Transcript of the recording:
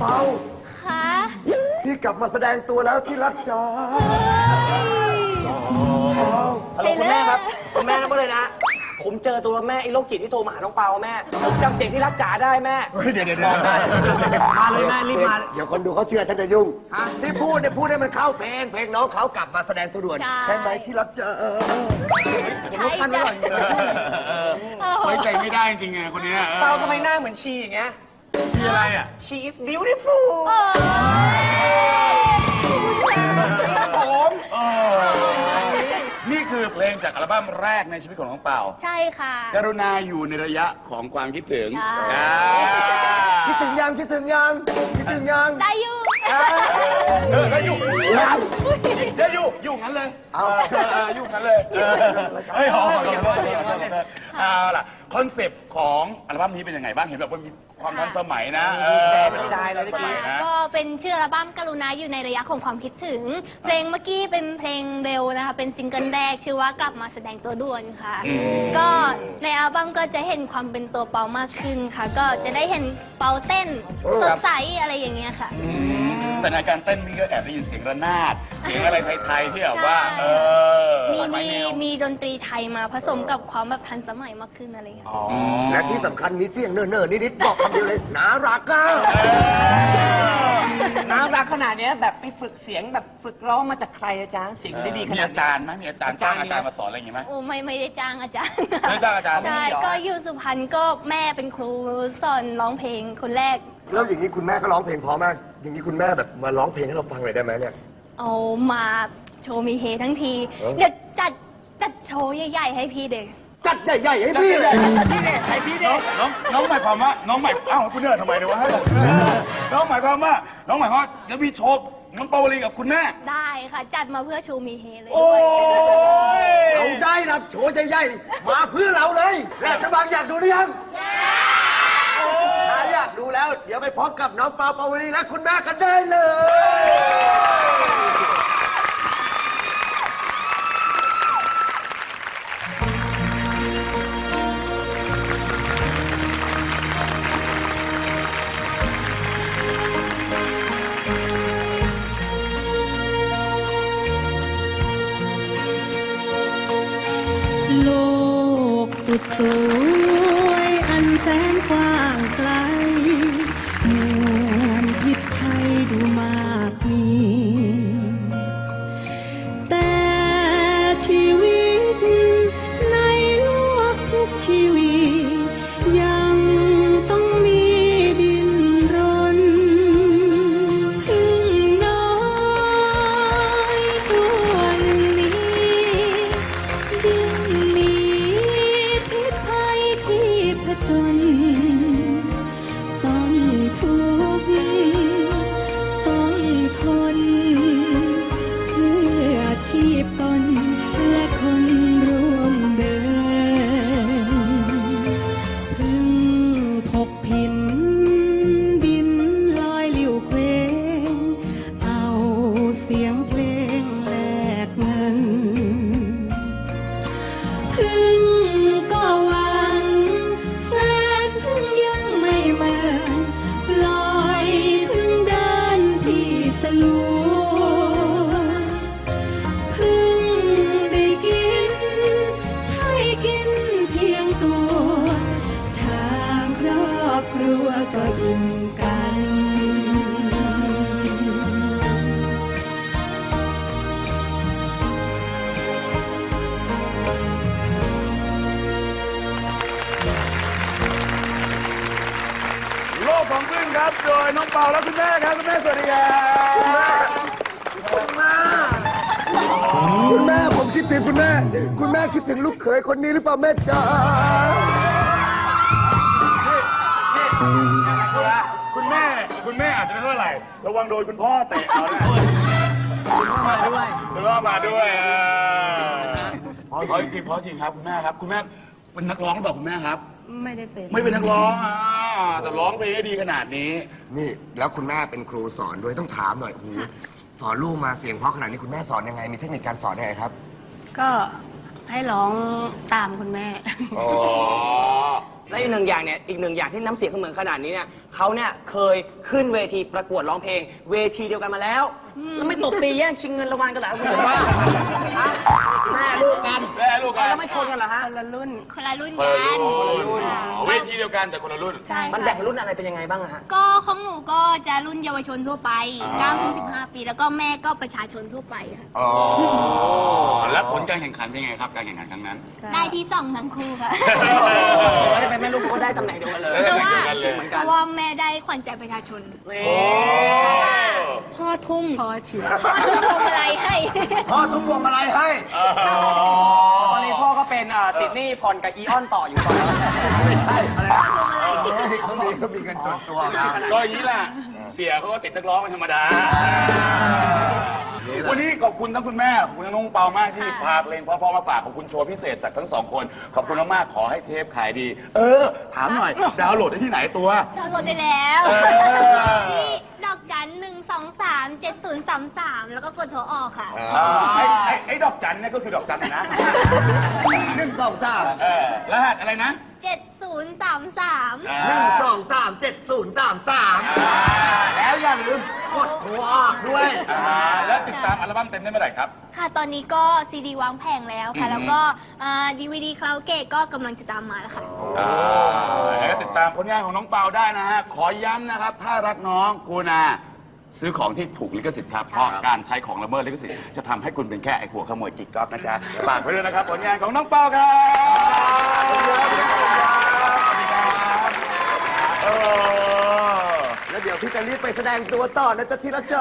เปาค่ะพี่กลับมาแสดงตัวแล้วที่รักจ๋าฮัลโหลคุณแม่ครับคุณแม่นั่งมาเลยนะ ผมเจอตัวแม่ไอ้โรคจิตที่โทรมาหาน้องเปาแม่ผมจำเสียงที่รักจ๋าได้แม่ เฮ้ยเดี๋ยวเดี๋ยวเดี๋ยวมาเลยแม่รีบมาเดี๋ยวคนดูเขาเชื่อฉันจะยุ่ง ฮะ ที่พูดเนี่ยพูดให้มันเข้าเพลง เพลงน้องเขากลับมาแสดงตัวด่วน ใช่ไหมที่รักจ๋าใช่จ้ะไว้ใจไม่ได้จริงๆไงคนเนี้ยเปาทำไมหน้าเหมือนชีอย่างเงี้ย มีอะไรอะ She is beautiful โอ้ยผมนี่คือเพลงจากอัลบั้มแรกในชีวิตของน้องเปาใช่ค่ะ กรุณาอยู่ในระยะของความคิดถึงใช่ อ่าคิดถึงยังคิดถึงยังคิดถึงยัง ได้อยู่เออแล้วอยู่ยังเดี๋ยวอยู่อยู่งั้นเลย เอาเออเอออยู่งั้นเลยเออเฮ้ยหอมเอาล่ะ คอนเซปต์ของอัลบั้มนี้เป็นยังไงบ้างเห็นแบบว่ามีความทันสมัยนะเออแม่กระจายเลยเมื่อกี้นะ ก็เป็นชื่ออัลบั้มกรุณาอยู่ในระยะของความคิดถึง เพลงเมื่อกี้เป็นเพลงเร็วนะคะ เป็นซิงเกิลแรกชื่อว่ากลับมาแสดงตัวด่วนค่ะก็ในอัลบั้มก็จะเห็นความเป็นตัวเปามากขึ้นค่ะ ก็จะได้เห็นเปาเต้นสดใสอะไรอย่างเงี้ยค่ะ อืม แต่ในการเต้นนี่ก็แอบได้ยินเสียงระนาด เสียงอะไรไทยๆที่แบบว่า เออมีมีมีดนตรีไทยมาผสมกับความแบบทันสมัยมากขึ้นอะไรอย่างเงี้ยและที่สำคัญมีเสียงเนิ่นๆนิดๆบอกคำเดียวเลยน่ารักอะน้ำรักขนาดเนี้ยแบบไปฝึกเสียงแบบฝึกร้องมาจากใครอะจ๊ะเสียงได้ดีขมีนาดอานี้ จารย์ไหมมีอาจารย์จ้างอาจารย์มาสอนอะไรอย่างงี้ไหม โอ้ไม่ไม่ได้จ้างอาจารย์ไม่ได้จ้างอาจารย์ ใช่ไม่มีเหรอก็อยู่สุพรรณก็แม่เป็นครูสอนร้องเพลงคนแรก แล้วอย่างนี้คุณแม่ก็ร้องเพลงเพอมาก อย่างนี้คุณแม่แบบมาร้องเพลงให้เราฟังหน่อยได้ไหมเนี่ย เอามาโชว์มีเฮทั้งที เออ เดี๋ยวจัดจัดโชว์ใหญ่ๆให้พี่เด็กจัดใหญ่ๆให้พี่เลยพี่เด็กใครพี่เด็น้องกน้องน้องหมายความว่าน้องหมายอ้าวคุณเนิร์ดทำไมเนี่ยวะน้องหมายความว่าน้องหมายความว่าจะมีโชว์น้องปาวลีกับคุณแม่ได้ค่ะ จัดมาเพื่อโชว์มีเฮเลยโอ้ยเราได้รับโชว์ใหญ่ๆมาเพื่อเราเลย แล้วจะบางอยากดูหรือยังถ้าอยากดู แล้ว เดี๋ยวไปพบกับน้องปาปาวลีและคุณแม่กันได้เลย ดยน้องเปาและคุณแม่ครับคุณแม่สวัสดีครับคุณแม่คุณแม่ผมคิดถึงคุณแม่ คุณแม่คิดถึงลูกเขยคนนี้หรือเปล่าแม่จ๋าคุณแม่คุณแม่อาจจะไม่เท่าไหร่ระวังโดนคุณพ่อเตะเอานะมาด้วยคุณพ่อมาด้วยอ่าเพราะจริงพราะจริงครับคุณแม่ครับ คุณแม่เป็นนักร้องหรือเปล่าคุณแม่ครับ ไม่ได้เป็น ไม่เป็นนักร้องอ่า แต่ร้องเพลงได้ดีขนาดนี้ นี่แล้วคุณแม่เป็นครูสอนด้วยต้องถามหน่อยโอ้โหสอนลูกมาเสียงเพราะขนาดนี้คุณแม่สอนยังไง มีเทคนิคการสอนยังไงครับก็ให้ร้องตามคุณแม่ อ๋อและอีกหนึ่งอย่างเนี่ยอีกหนึ่งอย่างที่น้ำเสียงเขาเหมือนขนาดนี้เนี่ยเขาเนี่ยเคยขึ้นเวทีประกวดร้องเพลง เวทีเดียวกันมาแล้วแล้วไม่ตบตีแย่งชิงเงินรางวัลกันเหรอคุณผมว่าแม่ลูกกันแม่ลูกกันแล้วไม่ชนกันเหรอฮะคนละรุ่นคนละรุ่นคนกัละนรุ่นอ๋อเวทีเดียวกันแต่คนละรุ่น ใช่มันค่ะแบ่งรุ่นอะไรเป็นยังไงบ้างอะฮะ ก็ของหนูก็จะรุ่นเยาวชนทั่วไปอ่า9ถึง15 ปี แล้วก็แม่ก็ประชาชนทั่วไปค่ะอ๋อแล้วผลการแข่งขันเป็นไงครับการแข่งขันครั้งนั้น ได้ที่สองทั้งคู่ค่ะไม่ได้เป็นแม่ลูกก็ได้ตำแหน่งเดียวกันเลยแต่ว่าเดียวกันเลยแต่ว่าแม่ได้ขวัญใจประชาชนนี่พ่อทุ่มพอเชียร์ พ่อทุ่มพวงมาลัยให้ พ่อทุ่มพวงมาลัยให้ ตอนนี้พ่อก็เป็นอ่าติดหนี้ผ่อนกับอีออนต่ออยู่ตอนนี้ไม่ใช่พ่อพวงมาลัยเขามีเขามีเงินส่วนตัวมาก็อย่างนี้แหละเสียเขาก็ติดนักร้องเป็นธรรมดา วันนี้ขอบคุณทั้งคุณแม่ ขอบคุณทั้งน้องเปามากที่พาเพลงเพราะๆมาฝากขอบคุณโชว์พิเศษจากทั้งสองคน ขอบคุณมากๆขอให้เทปขายดี เออ ถามหน่อย ดาวน์โหลดได้ที่ไหนตัว ดาวน์โหลดได้แล้วเออที่ดอกจันหนึ่ง สองสามเจ็ดศูนย์สามสามแล้วก็กดโทรออกค่ะอ่าไอ้ไอ้ไอ้ดอกจันเนี่ยก็คือดอกจันนะ หนึ่งสองสามเออรหัสอะไรนะ เจ็ดศูนย์สามสามหนึ่งสองสามเจ็ดศูนย์สามสามแล้วอย่าลืมกดโทรออกด้วย อ่าแล้วติดตามอัลบั้มเต็มได้เมื่อไหร่ครับ ค่ะ ตอนนี้ก็ซีดีวางแผงแล้วค่ะ แล้วก็ดีวีดีคลาวเกตก็กำลังจะตามมาแล้วค่ะ อ่าแล้วก็ติดตามผลงานของน้องเปาได้นะฮะ ขอย้ำนะครับ ถ้ารักน้องกูนา ซื้อของที่ถูกลิขสิทธิ์ครับ เพราะการใช้ของละเมิดลิขสิทธิ์จะทำให้คุณเป็นแค่ไอ้หัวขโมยกิ๊กก๊อกนะจ๊ะฝากไว้ด้วยนะครับผลงานของน้องเปาครับสวัสดีครับเออแล้วเดี๋ยวพี่จะรีบไปแสดงตัวต่อนะจ๊ะที่รักจ๊ะ